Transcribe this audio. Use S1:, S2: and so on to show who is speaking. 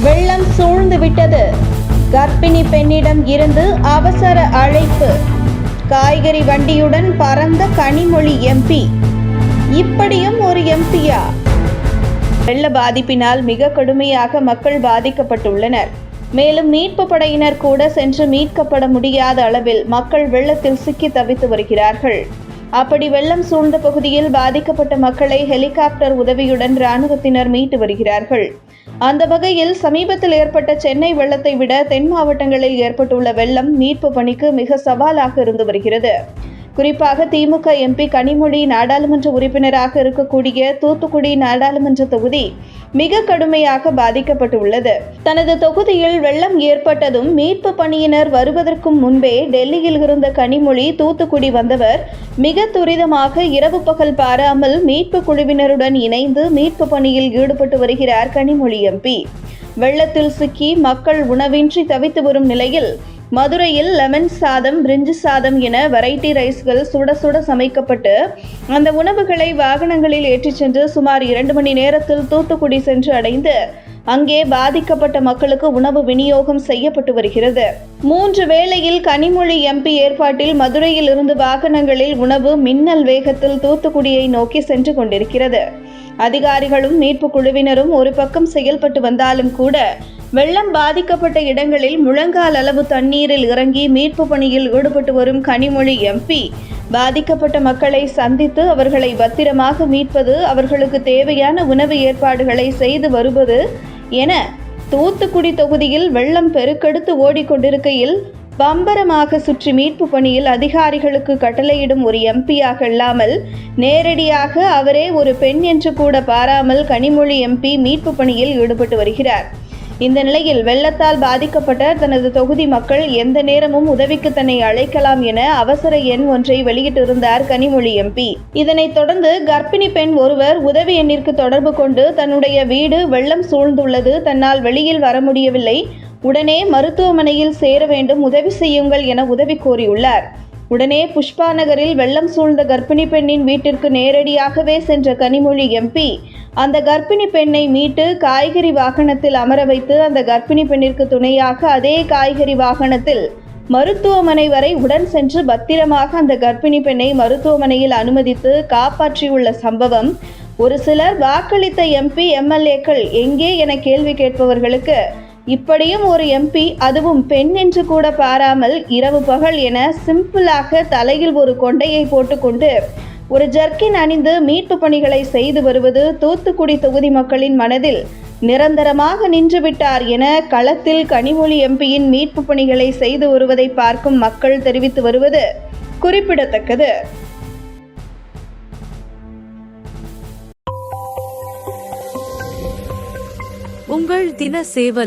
S1: வெள்ளம் சூழ்ந்து விட்டது. கர்ப்பிணி பெண்ணிடம் இருந்து அவசர அழைப்பு. காய்கறி வண்டியுடன் பறந்த கனிமொழி எம்பி இப்படியும் ஒரு எம்பியா வெள்ள பாதிப்பினால் மிக கடுமையாக மக்கள் பாதிக்கப்பட்டுள்ளனர். மேலும் மீட்பு படையினர் கூட சென்று மீட்கப்பட முடியாத அளவில் மக்கள் வெள்ளத்தில் சிக்கி தவித்து வருகிறார்கள். அப்படி வெள்ளம் சூழ்ந்த பகுதியில் பாதிக்கப்பட்ட மக்களை ஹெலிகாப்டர் உதவியுடன் இராணுவத்தினர் மீட்டு வருகிறார்கள். அந்த வகையில் சமீபத்தில் ஏற்பட்ட சென்னை வெள்ளத்தை விட தென் மாவட்டங்களில் ஏற்பட்டுள்ள வெள்ளம் மீட்பு பணிக்கு மிக சவாலாக இருந்து வருகிறது. குறிப்பாக திமுக எம்பி கனிமொழி நாடாளுமன்ற உறுப்பினராக இருக்கக்கூடிய தூத்துக்குடி நாடாளுமன்ற தொகுதி மிக கடுமையாக பாதிக்கப்பட்டுள்ளது. தனது தொகுதியில் வெள்ளம் ஏற்பட்டதும் மீட்பு பணியினர் வருவதற்கும் முன்பே டெல்லியில் இருந்த கனிமொழி தூத்துக்குடி வந்தவர் மிக துரிதமாக இரவு பகல் பாராமல் மீட்பு குழுவினருடன் இணைந்து மீட்பு பணியில் ஈடுபட்டு வருகிறார் கனிமொழி எம்பி. வெள்ளத்தில் சிக்கி மக்கள் உணவின்றி தவித்து வரும் நிலையில் மதுரையில் லெமன் சாதம் பிரிஞ்சு சாதம் என வெரைட்டி ரைஸ்கள் சுட சுட சமைக்கப்பட்டு அந்த உணவுகளை வாகனங்களில் ஏற்றிச் சென்று சுமார் இரண்டு மணி நேரத்தில் தூத்துக்குடி சென்று அடைந்து அங்கே பாதிக்கப்பட்ட மக்களுக்கு உணவு விநியோகம் செய்யப்பட்டு வருகிறது. மூன்று வேளையில் கனிமொழி எம்பி ஏற்பாட்டில் மதுரையில் இருந்து வாகனங்களில் உணவு மின்னல் வேகத்தில் தூத்துக்குடியை நோக்கி சென்று கொண்டிருக்கிறது. அதிகாரிகளும் மீட்பு குழுவினரும் ஒரு பக்கம் செயல்பட்டு வந்தாலும் கூட வெள்ளம் பாதிக்கப்பட்ட இடங்களில் முழங்கால் அளவு தண்ணீரில் இறங்கி மீட்பு பணியில் ஈடுபட்டு வரும் கனிமொழி எம்பி பாதிக்கப்பட்ட மக்களை சந்தித்து அவர்களை பத்திரமாக மீட்பது அவர்களுக்கு தேவையான உணவு ஏற்பாடுகளை செய்து வருவது என தூத்துக்குடி தொகுதியில் வெள்ளம் பெருக்கெடுத்து ஓடிக்கொண்டிருக்கையில் பம்பரமாக சுற்றி மீட்பு பணியில் அதிகாரிகளுக்கு கட்டளையிடும் ஒரு எம்பியாக இல்லாமல் நேரடியாக அவரே ஒரு பெண் என்று கூட பாராமல் கனிமொழி எம்பி மீட்பு பணியில் ஈடுபட்டு வருகிறார். இந்த நிலையில் வெள்ளத்தால் பாதிக்கப்பட்ட தனது தொகுதி மக்கள் எந்த நேரமும் உதவிக்கு தன்னை அழைக்கலாம் என அவசர எண் ஒன்றை வெளியிட்டிருந்தார் கனிமொழி எம்பி. இதனைத் தொடர்ந்து கர்ப்பிணி பெண் ஒருவர் உதவி எண்ணிற்கு தொடர்பு கொண்டு தன்னுடைய வீடு வெள்ளம் சூழ்ந்துள்ளது. தன்னால் வெளியில் வர முடியவில்லை. உடனே மருத்துவமனையில் சேர வேண்டும் உதவி செய்யுங்கள் என உதவி கோரியுள்ளார். உடனே புஷ்பா நகரில் வெள்ளம் சூழ்ந்த கர்ப்பிணி பெண்ணின் வீட்டிற்கு நேரடியாகவே சென்ற கனிமொழி எம்பி அந்த கர்ப்பிணி பெண்ணை மீட்டு காய்கறி வாகனத்தில் அமர வைத்து அந்த கர்ப்பிணி பெண்ணிற்கு துணையாக அதே காய்கறி வாகனத்தில் மருத்துவமனை வரை உடன் சென்று பத்திரமாக அந்த கர்ப்பிணி பெண்ணை மருத்துவமனையில் அனுமதித்து காப்பாற்றியுள்ள சம்பவம் ஒரு சிலர் வாக்களித்த எம்பி எம்எல்ஏக்கள் எங்கே என கேள்வி கேட்பவர்களுக்கு இப்படியும் ஒரு எம்பி அதுவும் பெண் என்று கூட பாராமல் இரவு பகல் என சிம்பிளாக தலையில் ஒரு கொண்டையை போட்டுக்கொண்டு ஒரு ஜர்க்கின் அணிந்து மீட்பு பணிகளை செய்து வருவது தூத்துக்குடி தொகுதி மக்களின் மனதில் நிரந்தரமாக நின்றுவிட்டார் என களத்தில் கனிமொழி எம்பியின் மீட்பு பணிகளை செய்து வருவதை பார்க்கும் மக்கள் தெரிவித்து வருவது குறிப்பிடத்தக்கது.
S2: உங்கள் தின சேவல்